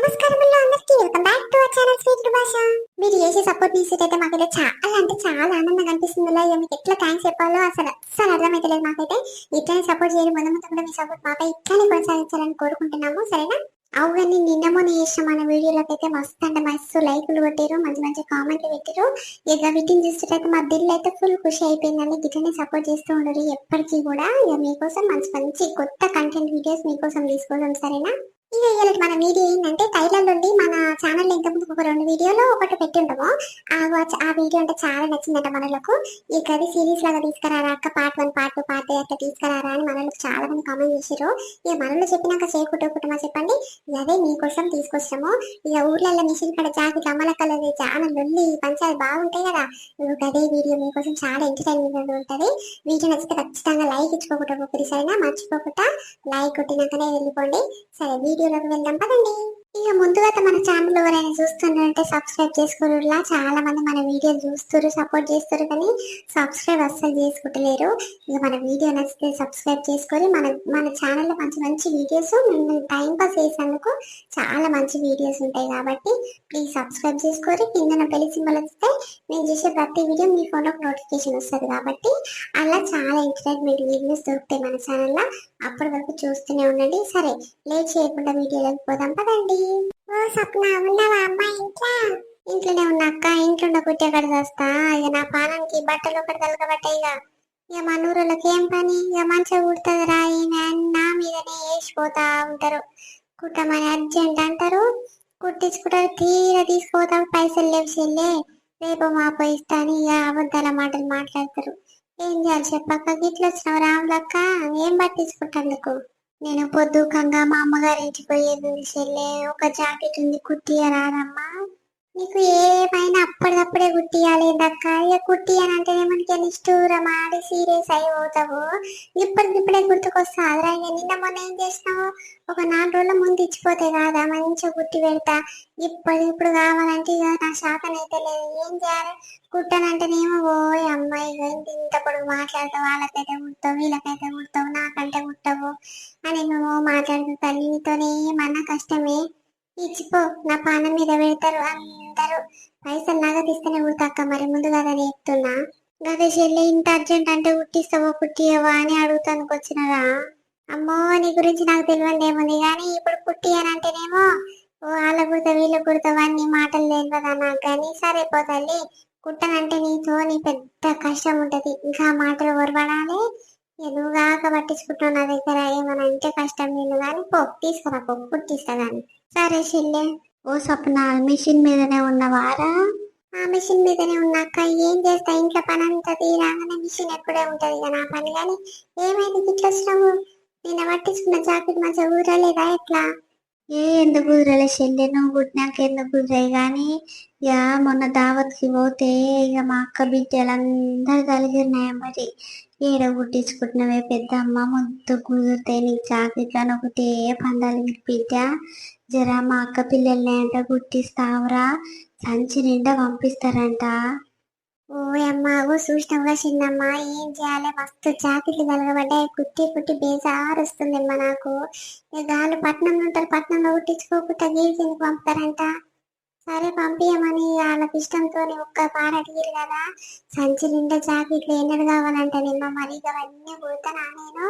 నమస్కారం అందరికీ. Welcome back to our channel sweet భాష మీరు చేసే సపోర్ట్ తీసేటైతే మాకైతే చాలా అంటే చాలా ఆనందంగా అనిపిస్తుంది ఇక మీకు ఎట్లా థ్యాంక్స్ చెప్పాలో అసలు అసలు అర్థమైతలేదు మాకైతే. ఇట్లనే సపోర్ట్ చేయడం ముందు ముందు కూడా మీ సపోర్ట్ మాపై ఇట్లానే కొనసాగించాలని కోరుకుంటున్నాము. సరేనా? అవు కానీ నిన్న మొన్న చేసిన మన వీడియోలకు అయితే మస్తు అంటే మస్తు లైకులు కొట్టారు మంచి మంచి కామెంట్లు పెట్టారు ఇక వీటిని చూసేటైతే మా దిల్ అయితే ఫుల్ ఖుషి అయిపోయిందని గిట్లనే సపోర్ట్ చేస్తూ ఉండరు ఎప్పటికీ కూడా. ఇక మీకోసం మంచి మంచి కొత్త కంటెంట్ వీడియోస్ మీకోసం తీసుకోవడం సరేనా? ఇక ఇవాళ మన వీడియో ఏంటంటే టైలర్ నుండి మన ఛానల్ ఇంతకుముందు ఒక రెండు వీడియోలో ఒకటి పెట్టి ఉండము ఆ వాచ్ ఆ వీడియో అంటే చాలా నచ్చిందంట మనలకు. ఇక అది సిరీస్ లాగా తీసుకురారా అక్క? Part one part two part అట్లా తీసుకురారా అని మనలకు చాలా మంది కామెంట్ చేశారు ఇక మనలో చెప్పినాక చేయకుంటుకుంటామా చెప్పండి. అదే మీకోసం తీసుకొచ్చాము. ఇక ఊర్లలో మిషన్ కడ జాతి అమ్మల కలర్ చాలా లొల్లి పంచాలు బాగుంటాయి కదా. అదే వీడియో మీకోసం చాలా ఎంటర్టైన్మెంట్ ఉంటుంది. వీడియో నచ్చితే ఖచ్చితంగా లైక్ ఇచ్చుకోకుండా ఒకరి సరైనా మర్చిపోకుండా లైక్ కొట్టినాకనే వెళ్ళిపోండి. సరే వీడియోలోకి వెళ్దాం పదండి ఇక ముందుగా మన ఛానల్ ఎవరైనా చూస్తుంటే సబ్స్క్రైబ్ చేసుకోరులా. చాలా మంది మన వీడియో చూస్తారు సపోర్ట్ చేస్తారు కానీ సబ్స్క్రైబ్ అస్సలు చేసుకుంటలేరు. ఇక మన వీడియో నచ్చితే సబ్స్క్రైబ్ చేసుకొని మన మన ఛానల్లో మంచి మంచి వీడియోస్ టైం పాస్ చేసేందుకు చాలా మంచి వీడియోస్ ఉంటాయి కాబట్టి ప్లీజ్ సబ్స్క్రైబ్ చేసుకొని కింద పెళ్ళి సింబల్ వస్తే నేను చేసే ప్రతి వీడియో మీ ఫోన్లోకి నోటిఫికేషన్ వస్తుంది కాబట్టి అలా చాలా ఎంటర్టైన్మెంట్ వీడియోస్ దొరుకుతాయి మన ఛానల్లో అప్పటి వరకు చూస్తూనే ఉండండి. సరే లేట్ చేయకుండా వీడియోలోకి పోదాం. పదండి. ఓ సప్న ఉన్నావా అమ్మాయి ఇంట్లో? ఇంట్లోనే ఉన్నక్క ఇంట్లో ఉన్న కుట్టి అక్కడ చేస్తా? ఇక నా పానానికి బట్టలు ఒకటి తలగబట్టాయి ఇక. ఇక మా ఊరోళ్ళకి ఏం పని? ఇక మంచిగా కుడుతుంది రా నా మీదనే వేసిపోతా ఉంటారు. కుట్టమని అర్జెంట్ అంటారు. కుట్టించుకుంటారు తీర తీసుకోతా పైసలు లేవు చెల్లే. రేపు మాపో ఇస్తా అని ఇక అబద్ధాల మాటలు మాట్లాడతారు. ఏం చేయాలి చెప్పక్క? గిట్ల వచ్చినావు రాములక్క? ఏం పట్టించుకుంటాను నేను పొద్దుకంగా మా అమ్మగారి ఇంటికి పోయేది చెల్లే ఒక జాకెట్ ఉంది కుట్టియరాదమ్మా నీకు ఏమైనా అప్పటికప్పుడే కుట్టియాలేదక్క ఇక కుట్టియనంటే మనకి నిష్ఠూరం ఆడి సీరియస్ అయి పోతావు ఇప్పటికిప్పుడే గుర్తుకొస్తాదిరా ఇక నిన్న మొన్న ఏం చేసినావు? ఒక నాలుగు రోజుల ముందు ఇచ్చిపోతే కాదా? మంచిగా కుట్టి పెడతా. ఇప్పుడు ఇప్పుడు కావాలంటే ఇక నా శాతం అయితే లేదు. ఏం చేయాలి? కుట్టనంటేనేమో ఓయ్ అమ్మాయి ఇంత ఇంత పొడుగు మాట్లాడతావు. వాళ్ళకైతే కుడతావు వీళ్ళకైతే కుడతావు నాకంటే కుట్టవు అని నువ్వు మాట్లాడుతూ తల్లి నీతోనే ఏమన్నా కష్టమే ఇచ్చిపో నా పానం మీద పెడతారు అందరూ. పైసలు నగదు తీస్తేనే కుడతాక మరి ముందు కదా చెప్తున్నా. గదే చెల్లి ఇంత అర్జెంట్ అంటే ఉట్టిస్తావో కుట్టియవా అని అడుగుతానికి వచ్చినరా అమ్మో నీ గురించి నాకు తెలియదు ఏముంది కానీ ఇప్పుడు పుట్టి అని అంటేనేమో ఓ వాళ్ళ కుడతా వీళ్ళ కుడతావు అన్ని మాటలు తెలియదా నాకు కానీ సరే పోతల్లి కుట్టనంటే నీతో నీ పెద్ద కష్టం ఉంటది ఇంకా మాటలు ఒరబడాలి ఎదుగాక కాక పట్టించుకుంటున్నావు నా దగ్గర ఏమైనా అంటే కష్టం నేను కానీ పో తీసుకురా పో కుట్టిస్తా కానీ సరే చెల్లె ఓ స్వప్న మిషన్ మీదనే ఉన్నవారా? ఆ మిషన్ మీదనే ఉన్నాక ఏం చేస్తా ఇంట్లో పని అంతా తీరాగానే మిషన్ ఎప్పుడే ఉంటది ఇక నా పని కానీ? ఏమైంది? ఇట్లా వచ్చినావు? నేను పట్టించుకున్న జాకెట్ మంచిగా ఊరలేదా ఎట్లా? ఏ ఎందుకు కుదరలే చెల్లె నువ్వు పుట్టినాక ఎందుకు కుదిరాయి కానీ ఇక మొన్న దావత్కి పోతే ఇక మా అక్క బిడ్డలందరూ కలిగినాయి మరి? ఏడ కుట్టించుకుంటున్నావే పెద్దమ్మ? ముందు కుదిరితే నీకు జాగ్రత్తగా ఒకటే పందాలు బిడ్డ జరా మా అక్క పిల్లల్ని అంట కుట్టిస్తావురా సంచి నిండా పంపిస్తారంట. ఓ అమ్మ చిన్నమ్మ ఏం చేయాలి? మస్తు జాకెట్లు కలగబడ్డాయి కుట్టి కుట్టి బేజారు వస్తుందమ్మా నాకు. గాలు పట్నంలో ఉంటారు పట్నంలో కుట్టించుకోకుండా గీసి పంపుతారంట. సరే పంపించమని వాళ్ళకి ఇష్టంతో ఒక్క పార అడిగిరు కదా. సంచి నిండా జాకెట్లు ఎన్నడు కావాలంట నిమ్మ మరి ఇవన్నీ కుడతానా నేను?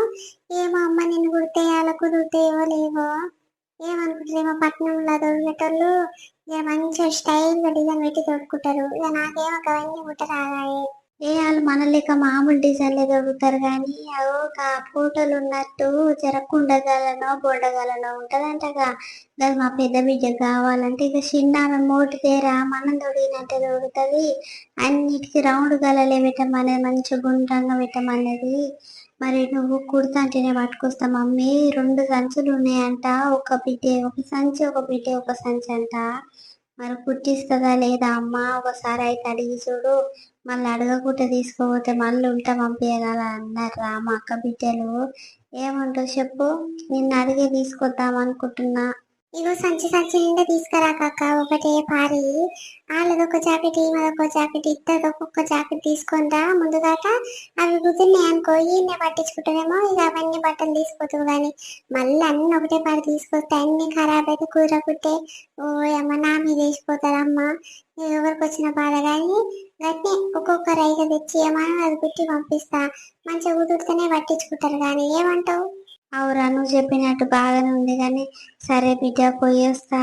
ఏమో అమ్మ నిన్ను కుడితే వాళ్ళ ఏవో లేవో. ఏమనుకుంటారేమో పట్నంలో దొరికేటోళ్ళు ఇక మంచిగా స్టైల్గా డిజైన్ పెట్టి తొడుకుంటారు ఇక నాకేమో అవన్నీ కుట్టరాగాయి ఏ వాళ్ళు మన మామూలు డిజైన్లే దొరుకుతారు కానీ అవు ఫోటోలు ఉన్నట్టు జరగకుండగలనో బొండగలనో ఉంటదంటగా. అది మా పెద్ద బిడ్డ కావాలంటే ఇక చిన్న ఆమె తేరా మనం దొరికినట్టే దొరుకుతుంది. అన్నిటికీ రౌండ్ గలలే పెట్టమనేది మంచిగా గుండ్రంగా పెట్టమనేది మరి నువ్వు కుర్తా అంటేనే పట్టుకొస్తా మమ్మీ. రెండు సంచులు ఉన్నాయంట. ఒక బిడ్డే ఒక సంచి ఒక బిడ్డే ఒక సంచి అంట. మరి కుట్టిస్తుందా లేదా అమ్మ? ఒకసారి అయితే అడిగి చూడు. మళ్ళీ అడగకుండా తీసుకోపోతే మళ్ళీ ఉంటా పంపించగల అన్నారు మా అక్క బిడ్డలు. ఏమంటావు చెప్పు? నిన్ను అడిగే తీసుకొద్దాం అనుకుంటున్నా. ఇగో సంచి సంచి నిండా తీసుకురాక ఒకటే పారి. వాళ్ళది ఒక జాకెట్ మరొక జాకెట్ ఇద్దరు ఒక్కొక్క జాకెట్ తీసుకుందా దాకా అవి కుదిరినాయి అనుకో ఈయన పట్టించుకుంటారేమో ఇక అవన్నీ బట్టలు తీసుకోతావు కానీ మళ్ళీ అన్ని ఒకటే పారి తీసుకొస్తే అన్ని ఖరాబ్ అయితే కుదరకుంటే ఓ అమ్మ నా మీద వేసిపోతారమ్మా ఎవరికి వచ్చిన బాధ కానీ గట్నే ఒక్కొక్క రైగ తెచ్చి ఏమైనా అది కుట్టి పంపిస్తా. మంచిగా కుదిరితేనే పట్టించుకుంటారు కానీ ఏమంటావు? అవురా నువ్వు చెప్పినట్టు బాగానే ఉంది కానీ సరే బిడ్డ పోయి వస్తా.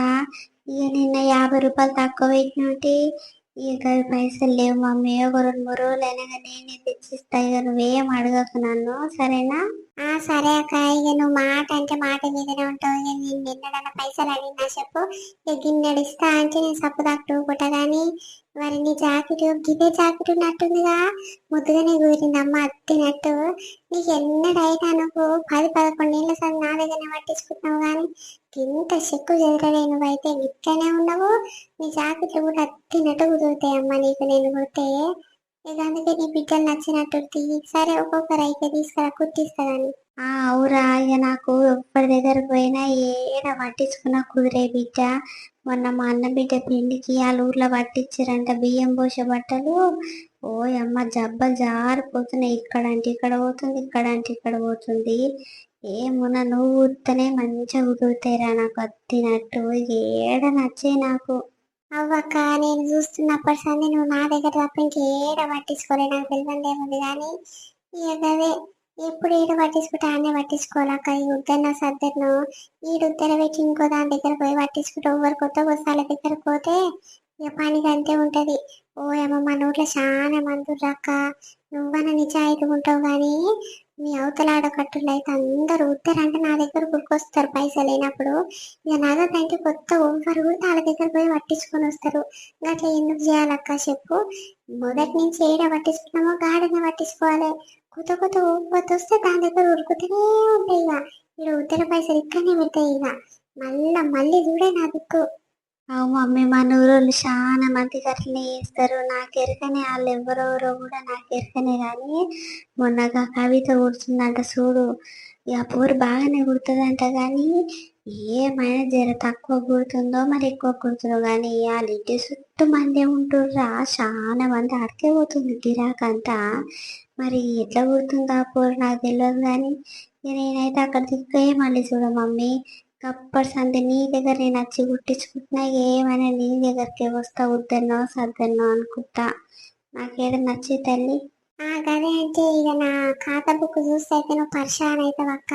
ఇక నిన్న యాభై రూపాయలు తక్కువ పెట్టినట్టు ఇక అవి పైసలు లేవు మమ్మీ. ఒక రెండు మూడు రోజులు అయినా నేనే తెచ్చిస్తా. ఇక నువ్వేం అడగకు నన్ను సరేనా? ఆ సరే అక్క. ఇక నువ్వు మాట అంటే మాట మీదనే ఉంటావు. ఇక నేను నిన్నడన్న పైసలు అడిగినా చెప్పు. ఇక గిన్నెడిస్తా అంటే నేను సప్పు తక్కువ కానీ మరి నీ జాకెట్ గిదే జాకెట్ ఉన్నట్టుందిగా. ముద్దుగానే అమ్మ అత్తినట్టు నీకు ఎన్నడైనా నువ్వు పది పదకొండేళ్ళ సరే నా దగ్గరనే పట్టించుకుంటున్నావు కానీ ఇంత చెక్కు చెదరలే నువ్వైతే. ఇట్లనే ఉండవు నీ జాకెట్లు కూడా అత్తినట్టు కుదురుతాయి అమ్మ నీకు నేను కుడితే. ఇక అందుకే నీ బిడ్డలు నచ్చినట్టు సరే ఒక్కొక్కరు అయితే తీసుకురా కుట్టిస్తానని ఆ అవురా ఇక నాకు ఎప్పటి దగ్గర పోయినా ఏడ పట్టించుకున్నా కుదిరే బిడ్డ. మొన్న మా అన్న బిడ్డ పిండికి వాళ్ళ ఊర్లో పట్టించారంట బియ్యం పోసే బట్టలు. ఓ అమ్మ జబ్బలు జారిపోతున్నాయి. ఇక్కడ అంటే ఇక్కడ పోతుంది ఇక్కడ అంటే ఇక్కడ పోతుంది. ఏమున్నా నువ్వు ఊరితేనే మంచిగా కుదురుతాయిరా నాకు అత్తినట్టు ఏడ నచ్చే నాకు. అవ్వక్క నేను చూస్తున్నప్పటి సంది నువ్వు నా దగ్గర తప్ప ఇంకేడ పట్టించుకోలే. నాకు తెలియదు ఏముంది కానీ ఇక అదే. ఎప్పుడు ఏడు పట్టించుకుంటా అన్నీ పట్టించుకోవాలక్క ఈ ఉద్దన్న సద్దను ఈ ఉద్దర పెట్టి ఇంకో దాని దగ్గర పోయి పట్టించుకుంటే. ఎవరు కొత్త వస్తాల దగ్గర పోతే ఇక పనికి అంతే ఉంటుంది. ఓ ఏమో మన ఊర్లో చాలా మంది అక్క. నువ్వన్న నిజాయితీ ఉంటావు కానీ మీ అవతల ఆడకట్టులు అయితే అందరూ ఉద్దరంటే నా దగ్గర గురికొస్తారు పైసలు లేనప్పుడు. ఇక నగదంటే కొత్త ఓవర్ కూడా వాళ్ళ దగ్గర పోయి పట్టించుకొని వస్తారు. అట్లా ఎందుకు చేయాలక్క చెప్పు. మొదటి నుంచి ఏడ పట్టించుకున్నామో గాడిని పట్టించుకోవాలి. కొత్త కొత్త వస్తే దాని దగ్గర ఉరుకుతూనే ఉంటాయి ఇక ఇక్కడ ఉత్తర పైసలు ఇక్కడనే పెడతాయి ఇక మళ్ళా మళ్ళీ చూడే నా దిక్కు. అవు మమ్మీ మన ఊరోళ్ళు చాలా మంది అట్లనే చేస్తారు. నాకు ఎరకనే వాళ్ళు ఎవరెవరో కూడా నాకు ఎరకనే కానీ మొన్నగా కవిత కుడుతుందంట చూడు. ఇక పూరు బాగానే కుడుతుందంట కానీ ఏమైనా జర తక్కువ కుడుతుందో మరి ఎక్కువ కుడుతుందో కానీ వాళ్ళ ఇంటి చుట్టూ మందే ఉంటుర్రా. చాలా మంది అడికే పోతుంది గిరాకంతా మరి ఎట్లా కుడుతుందో ఆ నాకు తెలియదు కానీ నేనైతే అక్కడ దిక్కే మళ్ళీ చూడ మమ్మీ కప్పర్స్ అంతే నీ దగ్గర నేను వచ్చి కుట్టించుకుంటున్నా ఏమైనా నీ దగ్గరికి వస్తా వద్దన్నో సద్దన్నో అనుకుంటా. నాకేదో నచ్చి తల్లి. ఆ గదే అంటే ఇక నా ఖాతా బుక్ చూస్తే అయితే నువ్వు పరిశాన్ అవుతావు అక్క.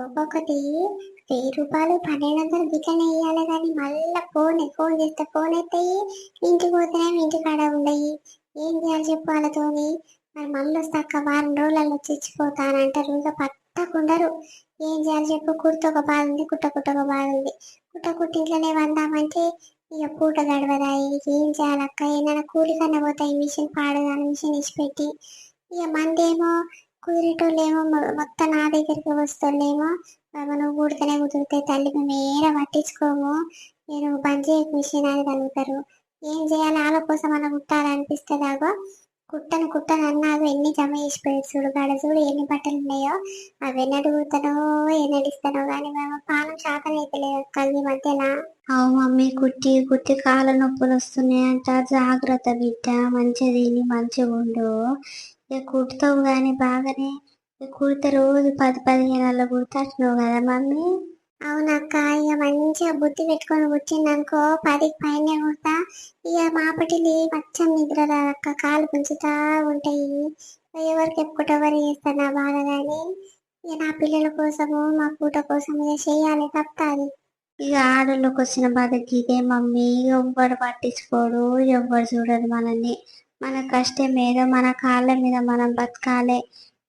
ఒక్కొక్కటి వెయ్యి రూపాయలు పన్నెండు వందలు బికన్ వేయాలి కానీ మళ్ళీ ఫోన్ ఫోన్ చేస్తే ఫోన్ ఎత్తాయి. ఇంటికి పోతేనే ఇంటి కాడ ఉండయి. ఏం చేయాలి చెప్పు వాళ్ళతోని. మరి మళ్ళీ వస్తాక అక్క వారం రోజులలో చచ్చిపోతానంటారు ఇంకా ఇక పట్టకుండరు. ఏం చేయాలి చెప్పు? కుర్త ఒక బాధ ఉంది కుట్ట కుట్ట ఒక బాధ ఉంది. కుట్ట కుట్ట ఇంట్లోనే వందామంటే ఇక పూట గడవదాయి ఏం చేయాలక్క ఏమైనా కూలి కన్నా పోతాయి మిషన్ పాడదాని మిషన్ ఇచ్చిపెట్టి. ఇక మందేమో కుదిరేటోళ్ళేమో మొత్తం నా దగ్గరికి వస్తోళ్ళేమో బాబా నువ్వు కూడితేనే కుదిరితే తల్లి మేము పట్టించుకోము. నేను బంద్ చేయకు మిషన్ అని కలుగుతారు ఏం చేయాలి? వాళ్ళ కోసం అన్న కుట్టాలనిపిస్తుంది? ఆగో కుట్టను కుట్టను అన్నాగు ఎన్ని జమ చేసి పెట్టి చూడు. గాడ చూడు ఎన్ని బట్టలు ఉన్నాయో. అవి ఎన్నడు కుడతానో ఎన్నడు కానీ మేము పానం శాతం కలిగి మధ్యలో. అవు మమ్మీ కుట్టి కుట్టి కాళ్ళ నొప్పులు వస్తున్నాయంట. జాగ్రత్త బిడ్డ మంచిగా తిని మంచిగా ఉండు ఇక కుడతావు కానీ బాగానే కుడితే రోజు పది పదిహేను అలా కుడతావు కదా మమ్మీ? అవునక్క ఇక మంచిగా బుద్ధి పెట్టుకొని కూర్చుందనుకో పదికి పైన కుడతా ఇక మాపటిలి మచ్చం నిద్ర రాదక్క కాలు గుంచుతా ఉంటాయి. ఎవరికి ఎప్పుడు ఎవరు నా బాధ కానీ ఇక నా పిల్లల కోసము మా పూట కోసం ఇక చేయాలి తప్పది. ఇక ఆడోళ్ళకి వచ్చిన బాధకి ఇదే మమ్మీ ఎవ్వరు పట్టించుకోడు ఎవ్వరు చూడరు మనల్ని. మన కష్టం ఏదో మన కాళ్ళ మీద మనం బతకాలి.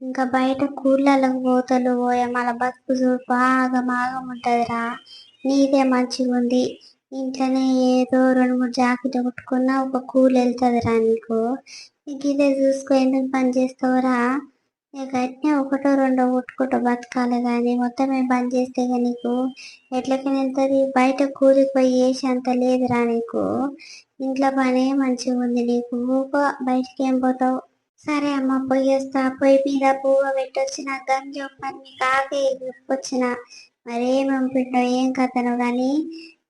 ఇంకా బయట కూళ్ళలకు పోతలు పోయే మన బతుకు చూడు బాగా మాగం ఉంటదిరా. నీదే మంచిగా ఉంది ఇంట్లోనే ఏదో రెండు మూడు జాకెట్ కుట్టుకున్నా ఒక కూలి వెళ్తుందిరా నీకు. నీకు ఇదే చూసుకో ఎందుకు పని చేస్తావురా? నీకు అట్నే ఒకటో రెండో కుట్టుకుంటూ బతకాలి కానీ మొత్తమే పని చేస్తే ఇక నీకు? ఎట్లకైనా వెళ్తుంది. బయట కూలికి పోయి వేసి అంత లేదురా నీకు. ఇంట్లో పనే మంచిగా ఉంది నీకు. ఊకో బయటికి ఏం పోతావు? సరే అమ్మ పొయ్యి వస్తా పొయ్యి మీద పువ్వు పెట్టొచ్చిన గంజి పని కాకే ఆగే మరేం పంపిండో ఏం కథనో కానీ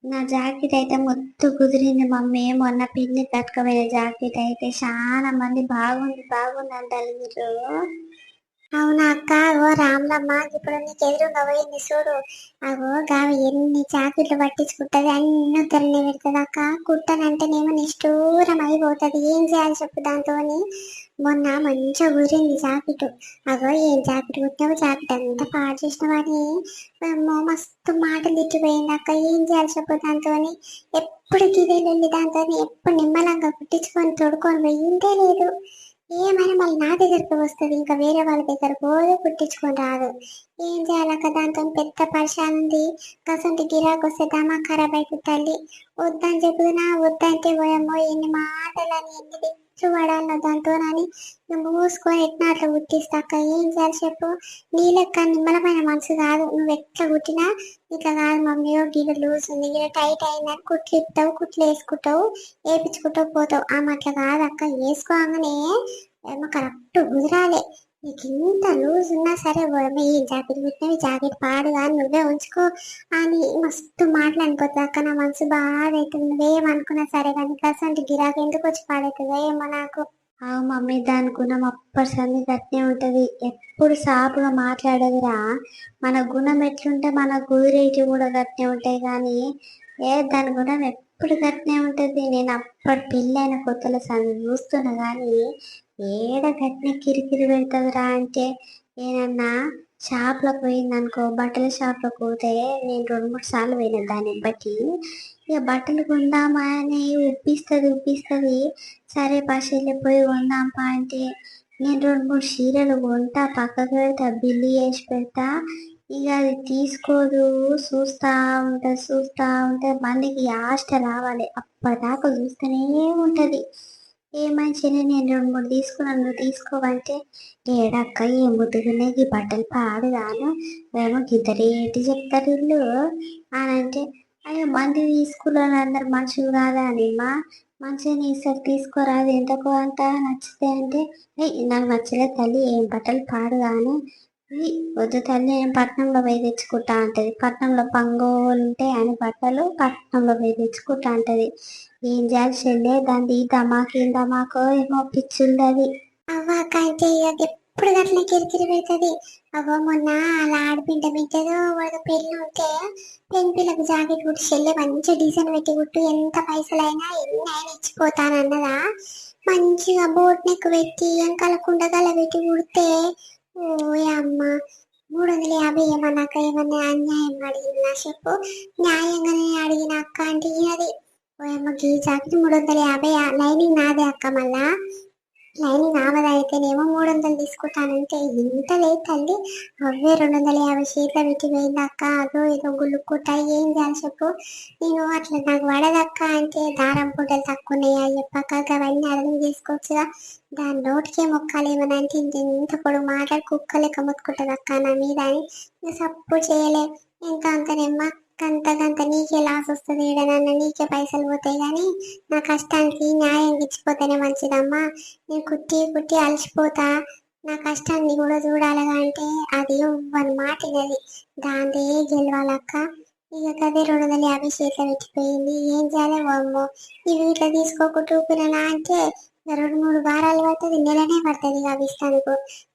నా జాకెట్ అయితే మొత్తం కుదిరింది మమ్మీ. మొన్న పిన్ని కట్టుకోపోయిన జాకెట్ అయితే. చాలా మంది బాగుంది బాగుంది అంటారు మీరు. అవునా అక్క? ఓ రాములమ్మ ఇప్పుడు నీకు ఎదురుగా పోయింది చూడు. అగో గావి ఎన్ని చాకిట్లు పట్టించుకుంటది అన్ని ఉత్తరనే పెడుతుంది అక్క. కుట్టనంటేనేమో నిష్ఠూరం అయిపోతుంది. ఏం చేయాలి చెప్పు దాంతో మొన్న మంచిగా ఊరింది జాకెట్ అగో ఏం జాకెట్ కుట్టినావు? జాకెట్ అంతా పాడు చేసిన వాడిని మస్తు మాటలు తిట్టిపోయింది అక్క. ఏం చేయాలి చెప్పు దాంతో ఎప్పుడు గిదెళ్ళి దాంతో ఎప్పుడు నిమ్మలంగా కుట్టించుకొని తొడుకొని పోయిందే లేదు. ఏమైనా మళ్ళీ నా దగ్గరకు వస్తుంది? ఇంకా వేరే వాళ్ళ దగ్గర పోదు కుట్టించుకొని రాదు. ఏం చేయాలక్క దాంతో? పెద్ద పరిశాన్ ఉంది. కసంటి గిరాకు వస్తే దమా ఖరాబ్ అయిపోతుంది తల్లి. వద్దని చెప్పుదునా వద్దంటే పోయమ్మో ఎన్ని మాటలని ఎన్ని తెచ్చు పడాలన్న దాంతోనని నువ్వు మూసుకొని ఎట్లా అట్లా కుట్టిస్తాక ఏం చేయాలి చెప్పు. నీ లెక్క నిమ్మలమైన మనసు కాదు. నువ్వు ఎట్లా కుట్టినా ఇట్లా కాదు మమ్మీ. గిడ లూజ్ ఉంది. గిడ టైట్ అయిందని కుట్లు ఇస్తావు కుట్లు వేసుకుంటావు వేపించుకుంటావు పోతావు. ఆ అట్లా కాదు అక్క. వేసుకోగానే ఏమో కరెక్ట్ కుదరాలి నీకు ఇంత లూజ్ ఉన్నా సరే ఓయమ్మ ఈ జాకెట్ పెట్టినవి? జాకెట్ పాడుగా నువ్వే ఉంచుకో అని మస్తు మాటలు అనిపోతుంది అక్క నా మనసు బాగా అవుతుంది నువ్వేమనుకున్నా సరే కానీ కసంటి గిరాకు ఎందుకు వచ్చి పాడవుతుందో ఏమో నాకు. ఆ మమ్మీ దాని గుణం అప్పటిసంది గట్నే ఉంటది. ఎప్పుడు సాపుగా మాట్లాడదురా. మన గుణం ఎట్లుంటే మన గుదిరేటి కూడా గట్నే ఉంటాయి కానీ ఏ దాని గుణం ఎప్పుడు గట్నే ఉంటది? నేను అప్పటి పెళ్ళైన కొత్తలో సంది చూస్తున్నా కానీ ఏడ కట్టిన కిరికిరి పెడుతుందిరా అంటే ఏనన్నా షాప్లకు పోయింది అనుకో బట్టల షాప్లకు పోతే నేను రెండు మూడు సార్లు పోయినా దాన్ని బట్టి. ఇక బట్టలు కొందామా అని ఉప్పిస్తుంది ఉప్పిస్తుంది. సరే పశువులు పోయి కొందాంపా అంటే నేను రెండు మూడు చీరలు కొంటా పక్కకు పెడతా బిల్లు చేసి పెడతా. ఇక అది తీసుకోదు చూస్తా ఉంటా చూస్తా ఉంటే మనకి ఆశ రావాలి. అప్పటిదాకా చూస్తూనే ఉంటుంది. ఏ నేను రెండు మూడు తీసుకున్నాను. నువ్వు తీసుకోవంటే ఏడక్క ఏం ముద్దుగున్నాయి ఈ బట్టలు పాడుగాను. ఏమో గిద్ద చెప్తారు ఇల్లు అని అంటే అయ్యో మంది తీసుకున్నాను అందరు మనుషులు కాదా అని మా మంచిగా సరి తీసుకోరాదు. ఎంతకు అంత నచ్చితే అంటే నాకు నచ్చలేదు తల్లి ఏం బట్టలు పాడుగాను. "ఈ, వద్దు తల్లి నేను పట్నంలో పోయి తెచ్చుకుంటా అంటది. పట్నంలో పంగోలు ఉంటే అని బట్టలు పట్నంలో పోయి తెచ్చుకుంటా అంటది. ఏం చేయాలి చెల్లె? దాని దమాకి ఏం దమాకో ఏమో పిచ్చుంది అది అవ్వ కంటే ఎప్పుడు అట్లా కిరికిరి పెడుతుంది. అవ్వ మొన్న అలా ఆడిపిండ బిడ్డదో వాడు పెళ్ళి ఉంటే పెళ్ళి పిల్లకు జాకెట్ కుట్టి చెల్లె మంచి డిజైన్ పెట్టి కుట్టు ఎంత పైసలైనా ఎన్ని అయినా ఇచ్చిపోతానన్నదా? మంచిగా బోట్ నెక్ పెట్టి వెనకాల కుండగల పెట్టి కుడితే ఓ అమ్మ మూడు వందల యాభై ఏమన్నాక ఏమన్నా అన్యాయం అడిగినా చెప్పు. న్యాయంగానే అడిగిన అక్క అంటే అది ఓ అమ్మ గీ జాకెట్ మూడు వందల యాభై లైనింగ్ నాదే అక్క మళ్ళా? లైన్ ఆమెది మూడు వందలు తీసుకుంటానంటే ఇంత లేదు తల్లి అవే రెండు వందల యాభై షీట్ల పెట్టి అక్క అదో ఏదో గుళ్ళుకుంటాయి ఏం చేయాలి చెప్పు. నేను అట్లా నాకు పడదక్క అంటే దారం పూటలు తక్కువ ఉన్నాయా చెప్పక్క అవన్నీ అర్థం చేసుకోవచ్చుగా దాని నోటికే మొక్కాలేమని అంటే ఇంత ఇంత పొడుగు మాట్లాడి కుక్క మొత్తుకుంటుంది అక్క నా మీద అని. సప్పు సపోర్ట్ చేయలే. ఎంత అంతనేమ్మా గంత నీకే లాస్ వస్తుంది ఈడనన్న నీకే పైసలు పోతాయి కానీ నా కష్టానికి న్యాయం ఇచ్చిపోతేనే మంచిదమ్మా. నేను కుట్టి కుట్టి అలసిపోతా. నా కష్టాన్ని కూడా చూడాలిగా అంటే అది వన్ మాట ఇది. దాందే గెలవాలక్క. ఇక కదే రెండు వందల యాభై పెట్టిపోయింది ఏం చేయాలి అమ్మో ఇవి ఇట్లా తీసుకోకుండా ఊపిరనా అంటే రెండు మూడు వారాలు పడుతుంది నెలనే పడుతుంది ఇక అవి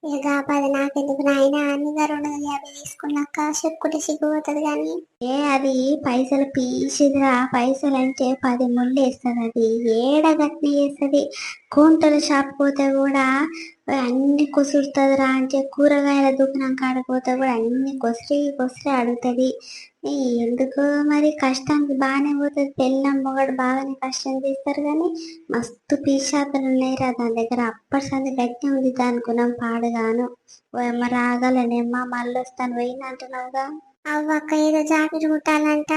ఇక కాపాది నాకెందుకు నాయన? అన్ని రెండు వందల యాభై తీసుకున్నాక చెప్పుకుంటే సిగ్గుపోతుంది కానీ ఏ అది పైసలు పీసిదిరా పైసలు అంటే పది ముళ్ళు వేస్తుంది. అది ఏడ వేస్తుంది. కూంటల షాప్ పోతే కూడా అన్ని కొసురుతుందిరా అంటే కూరగాయల దుకాణం కాడికి పోతే కూడా అన్ని కొసిరి కొసిరి అడుగుతుంది. ఎందుకు మరి కష్టానికి బాగానే పోతుంది. పెళ్ళం మొగడు బాగానే కష్టం చేస్తారు కానీ మస్తు పీషాతలు ఉన్నాయిరా దాని దగ్గర. అప్పటి సంది గట్టి ఉంది. దాని పాడుగాను. ఏమో అమ్మ రాగలనేమ్మా మళ్ళీ వస్తాను పోయిన అంటున్నావుగా? అవ్వక్క ఏదో జాకెట్ కుట్టాలంట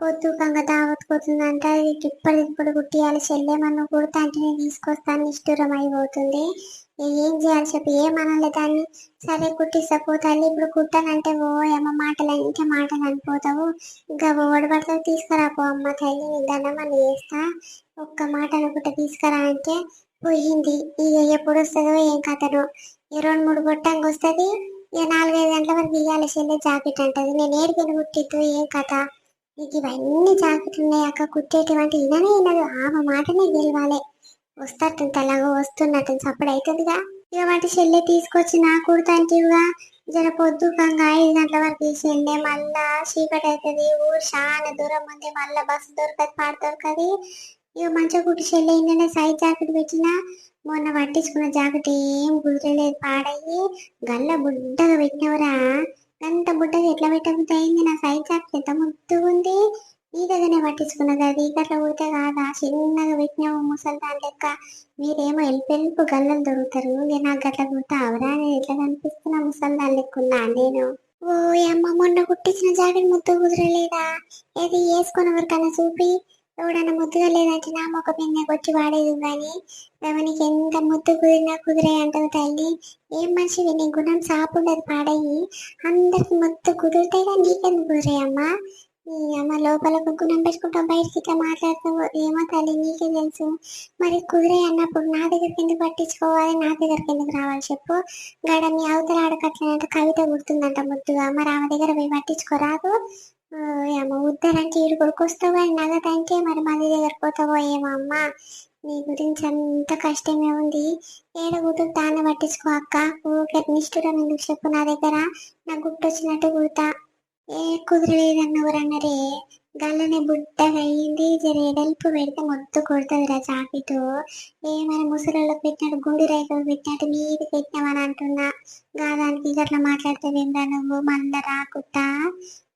పొద్దుకంగా దావత్తుకోతుందంట ఇది ఇప్పుడు కుట్టియాలి మనం కుడతా అంటే నేను తీసుకొస్తాను నిష్ఠురం అయిపోతుంది. ఏం చేయాలి చెప్పి ఏమనాలి దాన్ని. సరే కుట్టిస్తా పోతాలి ఇప్పుడు కుట్టానంటే ఓ ఏమో మాటలు అంటే మాటలు అనిపోతావు. ఇంకా ఓడి తీసుకురాపో తీసుకురా పో అమ్మ తల్లి నీ దండమని చేస్తా. ఒక్క మాట అనుకుంటే తీసుకురా అంటే పోయింది. ఇక ఎప్పుడు వస్తుందో ఏం కథనో. ఈ రెండు మూడు గొట్టంగా వస్తుంది ఇక నాలుగైదు గంటల వరకు ఇవ్వాలి చెల్లె జాకెట్ అంటది. నేను ఏడికెళ్ళి కుట్టిద్దు ఏం కథ? నీకు ఇవన్నీ జాకెట్లు ఉన్నాయి అక్క? కుట్టేటువంటి ఇననే ఇనదు ఆమె మాటనే గెలవాలి. వస్తట్టు తెల్లగా వస్తున్నట్టు అప్పుడు అవుతుందిగా ఇక వాటి చెల్లె తీసుకొచ్చి నా కుడతాంటివిగా జర పొద్దుకంగా ఐదు గంటల వరకు ఈ మళ్ళా చీకటి అవుతుంది ఊరు చాలా దూరం ఉంది. మళ్ళా బస్సు దొరకదు పాడు దొరకది. ఇక మంచిగా కుట్టి చెల్లె ఏంటంటే సైజ్ జాకెట్ పెట్టినా. మొన్న పట్టించుకున్న జాకెట్ ఏం కుదరలేదు పాడయ్యి గల్ల బుడ్డగా పెట్టినవరా. అంత బుడ్డగా ఎట్లా పెట్టబుద్దయింది నా సైజ్ జాకెట్ ఎంత ముద్దుగా ఉంది. నీ దగ్గరనే పట్టించుకున్నది అది గట్ల కుడితే కాదా? చిన్నగా పెట్టినావు ముసలి దాని లెక్క. మీరేమో ఎల్పు ఎల్పు గల్లలు దొరుకుతారు. నేను నాకు గట్ల కుడితే అవరా? నేను ఎట్లా కనిపిస్తున్నా ముసలి దాని లెక్క నేను? ఓ అమ్మ మొన్న కుట్టించిన జాకెట్ ముద్దు కుదరలేదా? ఏది వేసుకున్న ఎవరికైనా చూపి. ఎవడన్నా ముద్దుగా లేదంటే నా మొక్క పిన్నకి కొట్టి వాడేది కానీ ఎవరికి ఎంత ముద్దు కుదిరినా కుదిరే అంటావు తల్లి. ఏం మనిషివి? నీ గుణం సాపుండదు పాడయ్యి. అందరికి ముద్దు కుదిరితే కానీ నీకెందుకు కుదిరే అమ్మా? నీ అమ్మ లోపల గుణం పెట్టుకుంటావు బయటికి ఇట్లా మాట్లాడుతావు ఏమో తల్లి నీకే తెలుసు. మరి కుదిరే అన్నప్పుడు నా దగ్గరికి ఎందుకు పట్టించుకోవాలి? నా దగ్గరికి ఎందుకు రావాలి చెప్పు. గడ మీ అవతల ఆడకట్లంటే కవిత గుర్తుందంట ముద్దుగా. మరి ఆమె దగ్గర పోయి పట్టించుకోరాదు. ఏమో ఉద్దరంటే ఈడు కొడుకొస్తావు కానీ నగదంటే మరి మళ్ళీ దగ్గర పోతావో ఏమో నీ గురించి అంత కష్టమే ఉంది. ఏడ గుర్తుకు దాన్ని పట్టించుకో అక్క. ఊరికే నిష్ఠురం ఎందుకు చెప్పు నా దగ్గర? నా గుర్తు వచ్చినట్టు కుడతా ఏ కుదరలేదన్నవరన్నరే గల్లనే బుడ్డగా అయ్యింది జర ఎడల్పు పెడితే మొద్దు కొడుతుంది రా జాకెట్ ఏమైనా ముసలిళ్ళకి పెట్టినట్టు గుండి రేఖలు పెట్టినట్టు మీది పెట్టినామని అంటున్నా. గాదానికి గట్లా మాట్లాడితే నువ్వు? మంద రాకుట్టా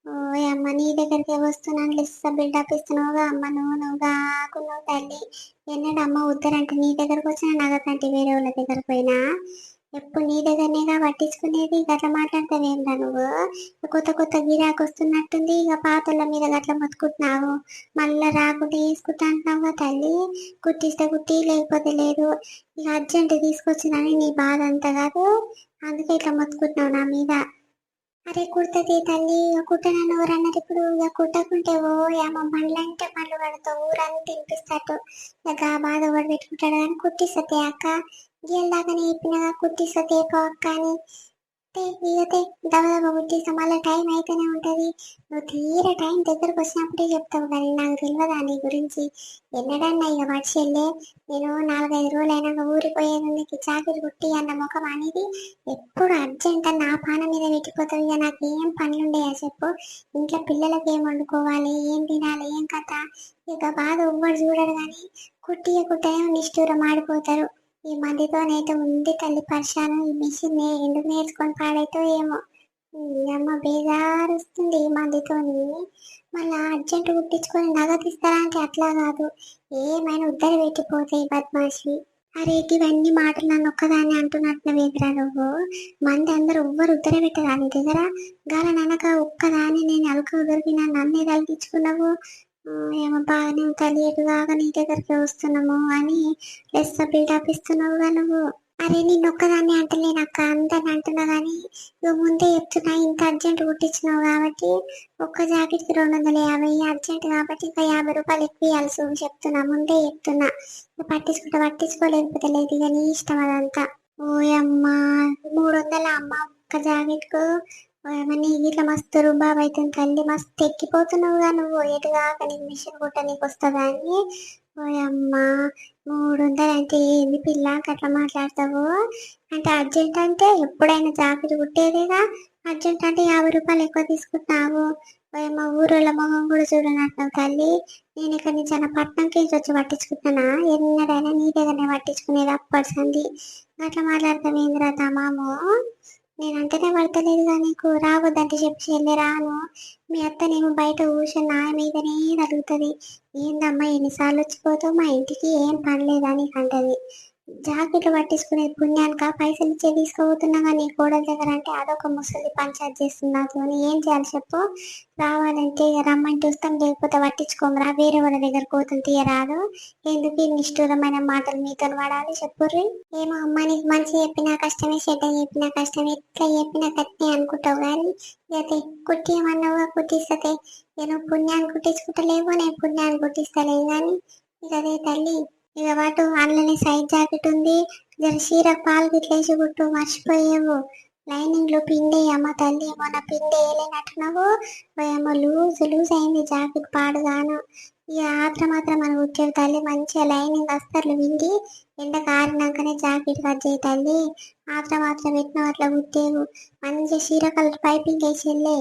అమ్మ నీ దగ్గరికి వస్తున్నాను లెస్స బిల్డప్ ఇస్తున్నావుగా అమ్మ నువ్వు నువ్వు కాకున్నావు తల్లి. ఎన్నడు అమ్మ నీ దగ్గరకు వచ్చిన నగకంటే వేరే వాళ్ళ దగ్గరకు పోయినా? ఎప్పుడు నీ దగ్గరనేగా పట్టించుకునేది? గట్ల మాట్లాడతావేందా నువ్వు? కొత్త కొత్త గిరాకు వస్తున్నట్టుంది ఇక పాతల మీద గట్ల మొత్తుకుంటున్నావు. మళ్ళీ రాకుండా వేసుకుంటా అంటున్నావుగా తల్లి? కుట్టిస్తే కుట్టి లేకపోతే లేదు. ఇక అర్జెంట్ తీసుకొచ్చినని నీ బాధ అంత కాదు. అందుకే ఇట్లా మొత్తుకుంటున్నావు నా మీద. అరే కుడుతుంది తల్లి ఇక కుట్టనని ఎవరన్నారు ఇప్పుడు? ఇక కుట్టకుంటే ఓ ఏమో పండ్లంటే పండ్లు పడతావు ఊరంతా తినిపిస్తాడు. ఇక బాధ కూడా పెట్టుకుంటాడు కానీ కుట్టిస్తుంది అక్క? గీయల్దాకానే నేర్పినగా కుట్టిస్తుంది పో అక్క అని. తే, దబదబ మళ్ళీ టైం అయితేనే ఉంటుంది. నువ్వు తీర టైం దగ్గరకు వచ్చినప్పుడే చెప్తావు కానీ నాకు తెలియదా నీ గురించి? ఎన్నడన్నా ఇక మర్చి వెళ్ళే నేను నాలుగైదు రోజులు అయినాక ఊరిపోయేది నీకు చాకిరి కుట్టి అన్న ముఖం అనేది ఎప్పుడు అర్జెంట్ అని నా పాన మీద పెట్టిపోతావు. ఇక నాకు ఏం పనులుండయా చెప్పు? ఇంట్లో పిల్లలకి ఏం వండుకోవాలి? ఏం తినాలి? ఏం కథ? ఇక బాధ ఎవ్వరు చూడరు కానీ కుట్టి కుట్టేమో నిష్ఠూరం ఆడిపోతారు. ఈ మందితోనైతే ఉంది తల్లి పరిశానం ఈ మిషన్ ఎందుకు నేర్చుకొని పాడైతో ఏమో? అమ్మ బేజారుస్తుంది ఈ మందితోని. మళ్ళీ అర్జెంట్ కుట్టించుకొని నగదిస్తారా అంటే అట్లా కాదు. ఏమైనా ఉద్దరి పెట్టిపోతాయి బద్మాషి. అరే ఇవన్నీ మాటలు నన్ను ఒక్కదాన్ని అంటున్నట్టు వేదిరా నువ్వు? మంది అందరూ ఎవ్వరు ఉద్దర పెట్టరా నీ దగ్గర గాల ననక ఒక్కదాన్ని నేను అలక నన్ను నన్నే తలిగించుకున్నావు ఏమో బాగానే తెలియదు బాగా నీ దగ్గరికి వస్తున్నాము అని లెస్ బిల్డప్ ఇస్తున్నావుగా నువ్వు. అరే నేను ఒక్కదాన్ని అంటలేనక్క అందరిని అంటున్నా కానీ నువ్వు ముందే చెప్తున్నా ఇంత అర్జెంట్ కుట్టించినావు కాబట్టి ఒక్క జాకెట్కి రెండు వందల యాభై అర్జెంట్ కాబట్టి ఇంకా యాభై రూపాయలు ఎక్కువ ఇవ్వాల్సి ఉంది చెప్తున్నా ముందే చెప్తున్నా. నువ్వు పట్టించుకుంటే పట్టించుకోలేకపోతే లేదు ఇక నీ ఇష్టం అదంతా. ఓయమ్మా మూడు వందల అమ్మ ఒక్క జాకెట్కు ఇట్లా మస్తు రుబాబ్ అవుతుంది తల్లి. మస్తు ఎక్కిపోతున్నావుగా నువ్వు. ఎటుగా నీకు మిషన్ కుట్ట నీకు వస్తుందా అని. ఓయమ్మా మూడు వందలు అంటే ఏంది పిల్ల? అట్లా మాట్లాడతావు? అంటే అర్జెంట్ అంటే ఎప్పుడైనా జాకెట్ కుట్టేదేగా? అర్జెంట్ అంటే యాభై రూపాయలు ఎక్కువ తీసుకుంటున్నావు. ఓయమ్మ ఊరోళ్ళ మొహం కూడా చూడనట్టు తల్లి. నేను ఇక్కడ నుంచి అన్న పట్నంకి వచ్చి పట్టించుకుంటున్నా? ఎన్నడైనా నీ దగ్గరనే పట్టించుకునేది అప్పటిసంది అట్లా మాట్లాడతావేంద్రా తమాము నేనంటేనే పడతలేదుగా నీకు. రావద్దంటే చెప్పి వెళ్ళి రాను. మీ అత్తనేమో బయట కూర్చొని నా మీదనే తగులుతుంది ఏందమ్మా ఎన్నిసార్లు వచ్చిపోతావు? మా ఇంటికి ఏం పని లేదా నీకు అంటది. జాకెట్లు పట్టించుకునేది పుణ్యానిక? పైసలు ఇచ్చే తీసుకోబోతున్నా కానీ కోడల దగ్గర అంటే అదొక ముసలి పంచాయత్ చేస్తుంది నాతో ఏం చేయాలి చెప్పు? రావాలంటే రమ్మంటే వస్తాం లేకపోతే పట్టించుకోమరా. వేరే వాళ్ళ దగ్గర కోతలు తీయరాదు. ఎందుకు ఈ నిష్ఠూరమైన మాటలు మీతో వాడాలి చెప్పుర్రి ఏమో అమ్మ నీకు మంచి చెప్పినా కష్టమే చెడ్డ చెప్పినా కష్టమే ఎట్లా చెప్పినా కట్టే అనుకుంటావు కానీ ఇక కుట్టి ఏమన్నావుగా కుట్టిస్తే నేను పుణ్యాన్ని కుట్టించుకుంటలేవో నేను పుణ్యాన్ని కుట్టిస్తలేదు కానీ ఇక అదే తల్లి ఇక వాటు అందులోనే సైజ్ జాకెట్ ఉంది. జర చీర పాలు గిట్లేసి కుట్టు మర్చిపోయేవు. లైనింగ్లో పిండి అమ్మ తల్లి మన పిండి వేయలేనట్టున్నావు ఏమో లూజ్ లూజ్ అయింది జాకెట్ పాడుగాను. ఇక ఆత్ర మాత్రం మనం కుట్టే తల్లి. మంచిగా లైనింగ్ అస్తర్లు విండి ఎండ కారినాకనే జాకెట్ కట్ చేయి తల్లి. ఆత్ర మాత్రం పెట్టిన అట్లా కుట్టేవు. మంచిగా చీర కలర్ పైపింగ్ వేసి వెళ్ళే.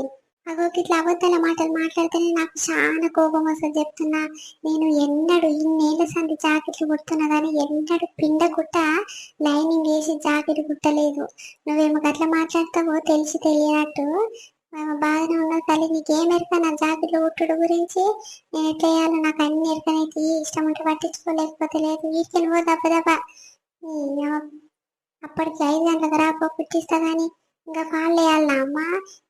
అగో ఇట్లా అబద్ధాల మాటలు మాట్లాడితేనే నాకు చాలా కోపం వస్తుంది చెప్తున్నా. నేను ఎన్నడు ఇన్నేళ్ళ సంది జాకెట్లు కుడుతున్నా కానీ ఎన్నడు పిండ కుట్ట లైనింగ్ వేసి జాకెట్ కుట్టలేదు. నువ్వేమో గట్లా మాట్లాడతావో తెలిసి తెలియనట్టు. మేము ఉన్న తల్లి నీకేం ఎరక నా జాకెట్లు కుట్టుడు గురించి? నేను ఎట్లా చేయాలో నాకు అన్ని ఎరకనైతే ఇష్టం ఉంటే పట్టించుకోలేకపోతే లేదు. వీటికి పో దెబ్బ దెబ్బ. అప్పటికి ఐదు గంటలకు రాపో కుట్టిస్తా కానీ ఇంకా ఫాల్ వేయాలనా అమ్మ?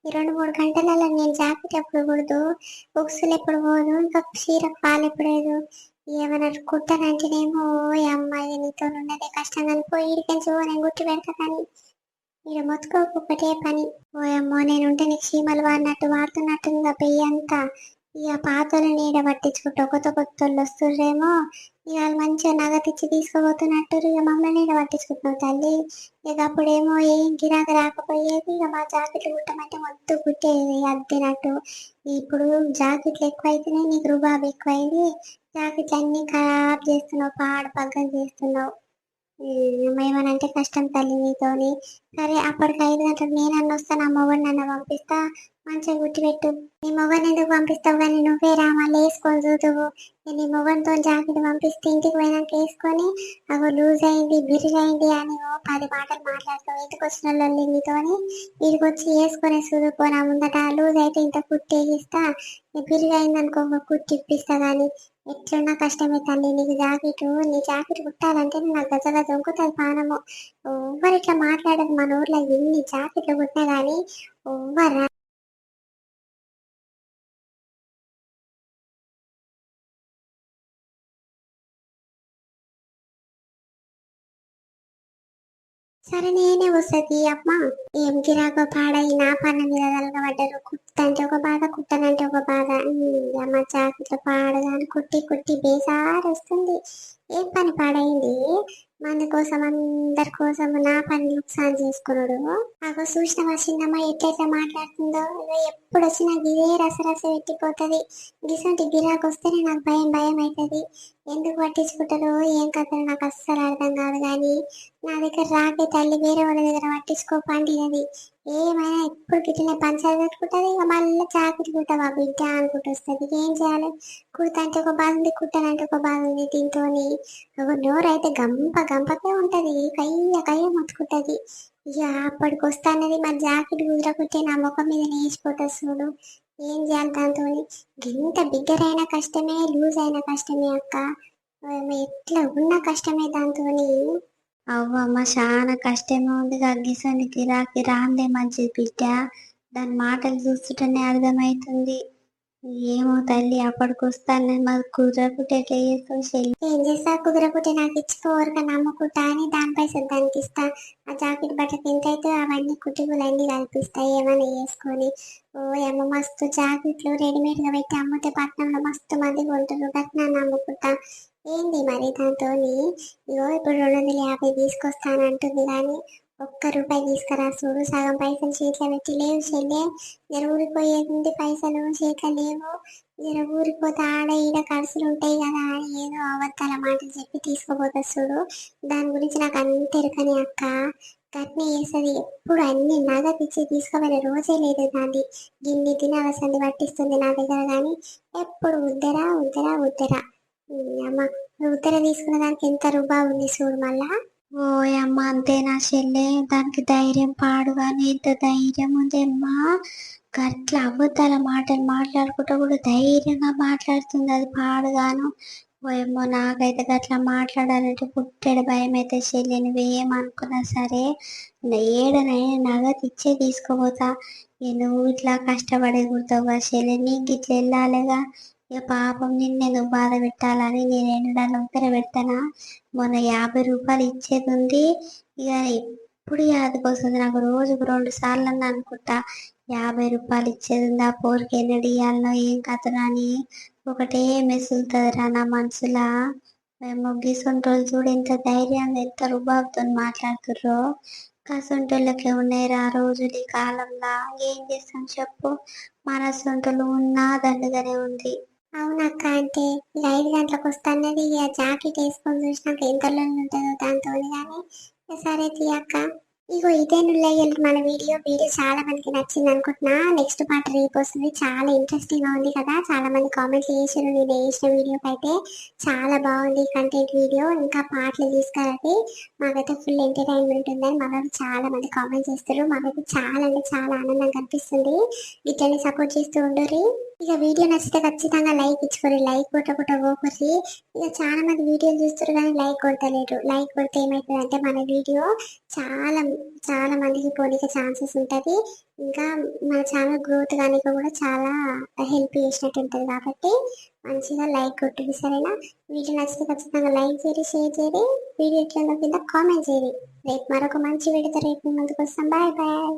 ఈ రెండు మూడు గంటలలో నేను జాకెట్ ఎప్పుడు కుడదు బుక్స్లు ఎప్పుడు పోదు ఇంకా చీర పాలు ఎప్పుడు లేదు ఏమైనా కుట్టనంటేనేమో ఓ అమ్మాయి నీతో ఉన్నదే కష్టం అని పోయి ఇడికెంచి నేను గుట్టి పెడతా కానీ ఇక మొత్తుకోకు ఒకటే పని. ఓయమ్మో నేనుంటే నీకు చీమలు వాడినట్టు వాడుతున్నట్టుందిగా పెయ్యి అంతా. ఇక పాతలు నీడ పట్టించుకుంటూ కొత్త కొత్తలు వస్తుర్రేమో. ఇక మంచిగా నగ తెచ్చి తీసుకుపోతున్నట్టు ఇక మమ్మల్ని ఇక పట్టించుకుంటున్నావు తల్లి. ఇక అప్పుడేమో ఏం గిరాక రాకపోయేది ఇక మా జాకెట్లు కుట్టమంటే మొత్తం కుట్టేది అద్దినట్టు. ఇప్పుడు జాకెట్లు ఎక్కువైతేనే నీకు రుబాబు ఎక్కువైంది. జాకెట్లు అన్ని ఖరాబ్ చేస్తున్నావు పాడు పగ్గం చేస్తున్నావు. ఏమేమనంటే కష్టం తల్లి నీతోని. సరే అప్పటికి ఐదు గంటలకు నేనన్న వస్తా నా మొగడు నన్ను పంపిస్తా. మంచిగా గుర్తుపెట్టు నీ మొగని ఎందుకు పంపిస్తావు కానీ నువ్వే రా మళ్ళీ వేసుకొని చూదువు. నేను నీ మొగన్తో జాకెట్ పంపిస్తే ఇంటికి పోయినాక వేసుకొని అగో లూజ్ అయింది బిరిజ్ అయింది అని ఓ పది మాటలు మాట్లాడతావు. ఇంటికి వచ్చిన వాళ్ళు నీతోని? వీడికి వచ్చి వేసుకొని చూదుకో నా ముందట లూజ్ అయితే ఇంత పుట్టిస్తా బిరిజ్ అయింది అనుకో కుట్టి ఇప్పిస్తా కానీ. ఎట్లున్నా కష్టమే తల్లి నీకు జాకెట్ నీ జాకెట్ కుట్టాలంటే నాకు గజగా దొంకుతుంది పానము ఎవ్వరు ఇట్లా మాట్లాడదు మన ఊర్లో ఎన్ని జాకెట్లు కుట్టినా కానీ ఎవ్వరు సరే నేనే వస్తుంది అమ్మ. ఏం గిరాకో పాడై నా పన్న మీద తలగబడ్డారు. కుట్టంటే ఒక బాధ కుట్టనంటే ఒక బాధ. అమ్మ జాకెట్లు పాడగాని కుట్టి కుట్టి బేసారు వస్తుంది ఏం పని పాడైంది? మంది కోసం అందరి కోసం నా పని నుక్సాన్ చేసుకున్నాడు. అగో సూచన వచ్చిందమ్మా ఎట్లయితే మాట్లాడుతుందో. ఎప్పుడు వచ్చినా గిదే రసరస పెట్టిపోతుంది. గిసంటి గిరాకు వస్తేనే నాకు భయం భయం అవుతుంది ఎందుకు పట్టించుకుంటారో ఏం కథలో నాకు అస్సలు అర్థం కాదు కానీ నా దగ్గర రాకే తల్లి వేరే వాళ్ళ దగ్గర పట్టించుకో పండినది ఏమైనా ఎప్పుడు గిట్లనే పంచాలు పెట్టుకుంటుంది ఇక మళ్ళీ జాకెట్ కుట్టవా బిడ్డ అనుకుంటూ వస్తుంది. ఏం చేయాలి? కుడతంటే ఒక బాధ ఉంది కుట్టాలంటే ఒక బాధ ఉంది దీంతో ఒక నోరు అయితే గంప గంపకే ఉంటది కయ్య కయ్య మొత్తుకుంటుంది. ఇక అప్పటికి వస్తానది మరి జాకెట్ కుదరకుంటే నా ముఖం మీద నేసిపోతుంది చూడు. ఏం చేయాలి దాంతో ఎంత బిగ్గర్ అయినా కష్టమే లూజ్ అయినా కష్టమే అక్క. ఎట్లా ఉన్న కష్టమే దాంతో అవ్వమ్మ చాలా కష్టమే ఉంది గగ్గిసని గిరాకి రాందే మంచిది బిడ్డ దాని మాటలు చూస్తుంటేనే అర్థమవుతుంది. ఏమో తల్లి అప్పటికి వస్తాను మాది కుదరకుంటే ఎట్లా చేస్తావు చెల్లి? ఏం చేస్తా? కుదరకుంటే నాకు నమ్ముకుంటా అని దాని పైసలు దానికి ఇస్తా ఆ జాకెట్ బట్టకి ఎంత అయితే అవన్నీ కుట్టుకులన్నీ కల్పిస్తా ఏమైనా వేసుకొని ఓ ఏమో మస్తు జాకెట్లు రెడీమేడ్గా పెట్టి అమ్ముతే పట్నంలో మస్తు మంది కొంటారు గట్నా నమ్ముకుంటా. ఏంది మరి దాంతో ఇగో ఇప్పుడు రెండు వందల యాభై తీసుకొస్తానంటుంది కానీ ఒక్క రూపాయి తీసుకురా చూడు. సగం పైసలు చేతిలో పెట్టి లేవు చెల్లే. జర ఊరిపోయేది పైసలు చేతిలో లేవు. జర ఊరిపోతే ఆడ ఈడ ఖర్చులు ఉంటాయి కదా అని ఏదో అబద్ధాల మాటలు చెప్పి తీసుకుపోతా చూడు. దాని గురించి నాకు అంత ఎరకని అక్క. గట్నే చేస్తుంది ఎప్పుడు అన్ని నగ తెచ్చి తీసుకోపోయిన రోజే లేదు దాన్ని గిన్ని దినాల సంది పట్టిస్తుంది నా దగ్గర కానీ ఎప్పుడు ఉద్దరా ఉద్దరా ఉద్దరా. అమ్మ ఉద్దర తీసుకున్న దానికి ఎంత రూబా ఉంది చూడు మళ్ళా? ఓయమ్మ అంతేనా చెల్లె. దానికి ధైర్యం పాడుగానే ఎంత ధైర్యం ఉంది అమ్మా. గట్ల అబద్ధాల మాటలు మాట్లాడుకుంటా కూడా ధైర్యంగా మాట్లాడుతుంది అది పాడుగాను. ఓయమ్మో నాకైతే గట్లా మాట్లాడాలంటే పుట్టెడు భయం అయితే చెల్లి నువ్వేమనుకున్నా సరే ఏడనైనా నగదు ఇచ్చే తీసుకుపోతా. నువ్వు ఇట్లా కష్టపడే కుడతావు కదా చెల్లి. నీకు ఇట్లా వెళ్ళాలిగా. ఇక పాపం నిన్నెందుకు బాధ పెట్టాలని నేను ఎండలో ఉత్తర పెడతానా మొన్న యాభై రూపాయలు ఇచ్చేది ఉంది. ఇక ఎప్పుడు యాదకొస్తుంది నాకు రోజుకు రెండు సార్లు అన్న అనుకుంటా. యాభై రూపాయలు ఇచ్చేది ఉంది? ఆ పోరికి ఎన్నడు ఇవ్వాలనో ఏం కథనో అని ఒకటే మెసులుతుంది రా నా మనసులా. మేము చూడు ఎంత ధైర్యంగా ఎంత రుబాబుతో మాట్లాడుతుర్రో. కసొంటోళ్ళకే ఉన్నాయి రా రోజులు ఈ కాలంలో. ఏం చేస్తాం చెప్పు? మన సొంతలు ఉన్నా దండుగానే ఉంది. అవునక్క అంటే ఇక ఐదు గంటలకు వస్తాన్నది. ఇక జాకెట్ వేసుకొని చూసినాక ఎంత లొల్లి ఉంటుందో దాంతో కానీ సరే తీయక్క ఇగో ఇదే నుల్లయ్యలు మన వీడియో. వీడియో చాలా మందికి నచ్చింది అనుకుంటున్నా. నెక్స్ట్ పార్ట్ రేపు వస్తుంది. చాలా ఇంట్రెస్టింగ్గా ఉంది కదా. చాలా మంది కామెంట్స్ చేసారు నేను వేసిన వీడియోకి అయితే చాలా బాగుంది కంటెంట్ వీడియో ఇంకా పాటలు తీసుకురండి. మాకైతే ఫుల్ ఎంటర్టైన్మెంట్ ఉందని మన చాలా మంది కామెంట్స్ చేస్తారు మాకైతే చాలా అంటే చాలా ఆనందంగా కనిపిస్తుంది ఇట్లనే సపోర్ట్ చేస్తూ ఉండరు ఇక వీడియో నచ్చితే ఖచ్చితంగా లైక్ ఇచ్చుకోరు లైక్ కొట్టకుండా పోకూరి ఇక చాలా మంది వీడియోలు చూస్తారు కానీ లైక్ కొడతలేరు. లైక్ కొడితే ఏమవుతుంది అంటే మన వీడియో చాలా చాలా మందికి పోనీకి ఛాన్సెస్ ఉంటుంది. ఇంకా మన ఛానల్ గ్రోత్ కానీ కూడా చాలా హెల్ప్ చేసినట్టు ఉంటుంది కాబట్టి మంచిగా లైక్ కొట్టింది సరేనా? వీడియో నచ్చితే ఖచ్చితంగా లైక్ చేయరు షేర్ చేయరు వీడియో ఎట్లా కింద కామెంట్ చేయరు రేపు మరొక మంచి వీడియోతో రేపు ముందుకు వస్తాం. Bye bye.